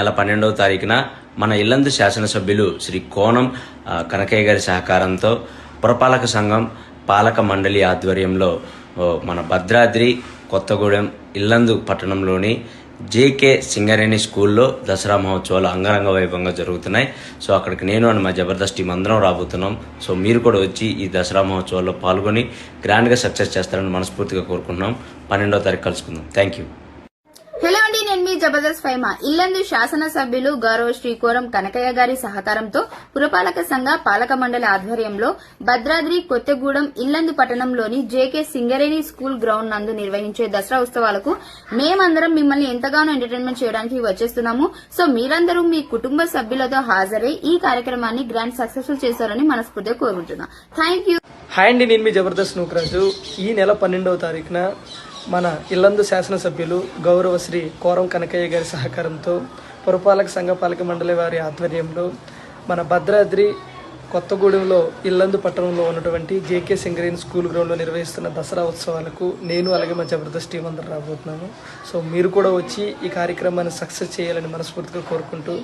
నెల పన్నెండవ తారీఖున మన ఇల్లందు శాసనసభ్యులు శ్రీ కోణం కనకయ్య గారి సహకారంతో పురపాలక సంఘం పాలక మండలి ఆధ్వర్యంలో మన భద్రాద్రి కొత్తగూడెం ఇల్లందు పట్టణంలోని జేకే సింగరేణి స్కూల్లో దసరా మహోత్సవాలు అంగరంగ వైభవంగా జరుగుతున్నాయి. సో అక్కడికి నేను అండ్ మా జబర్దస్త్ టీం అందరం రాబోతున్నాం. సో మీరు కూడా వచ్చి ఈ దసరా మహోత్సవాల్లో పాల్గొని గ్రాండ్గా సక్సెస్ చేస్తారని మనస్ఫూర్తిగా కోరుకుంటున్నాం. పన్నెండవ తారీఖు కలుసుకుందాం. Thank you Jabardasth Faima. Yellandu శాసనసభ్యులు గౌరవ శ్రీ కోరం కనకయ్య గారి సహకారంతో పురపాలక సంఘ పాలక మండలి ఆధ్వర్యంలో భద్రాద్రి కొత్తగూడెం ఇల్లందు పట్టణంలోని జేకే సింగరేణి స్కూల్ గ్రౌండ్ నందు నిర్వహించే దసరా ఉత్సవాలకు మేమందరం మిమ్మల్ని ఎంతగానో ఎంటర్టైన్మెంట్ చేయడానికి వచ్చేస్తున్నాము. సో మీరందరూ మీ కుటుంబ సభ్యులతో హాజరై ఈ కార్యక్రమాన్ని గ్రాండ్ సక్సెస్ఫుల్ చేశారని మనస్ఫూర్తిగా కోరుకుంటున్నాం. Thank you. హాయ్ అండి నేను మీ జబర్దస్త్ నూకరాజు ఈ నెల పన్నెండవ తారీఖున మన ఇల్లందు శాసనసభ్యులు గౌరవ శ్రీ కోరం కనకయ్య గారి సహకారంతో పురపాలక సంఘ పాలక మండలి వారి ఆధ్వర్యంలో మన భద్రాద్రి కొత్తగూడెంలో ఇల్లందు పట్టణంలో ఉన్నటువంటి జేకే సింగరేణి స్కూల్ గ్రౌండ్లో నిర్వహిస్తున్న దసరా ఉత్సవాలకు నేను అలాగే మా జబర్దస్త్ టీం అందరూ రాబోతున్నాను సో మీరు కూడా వచ్చి ఈ కార్యక్రమాన్ని సక్సెస్ చేయాలని మనస్ఫూర్తిగా కోరుకుంటూ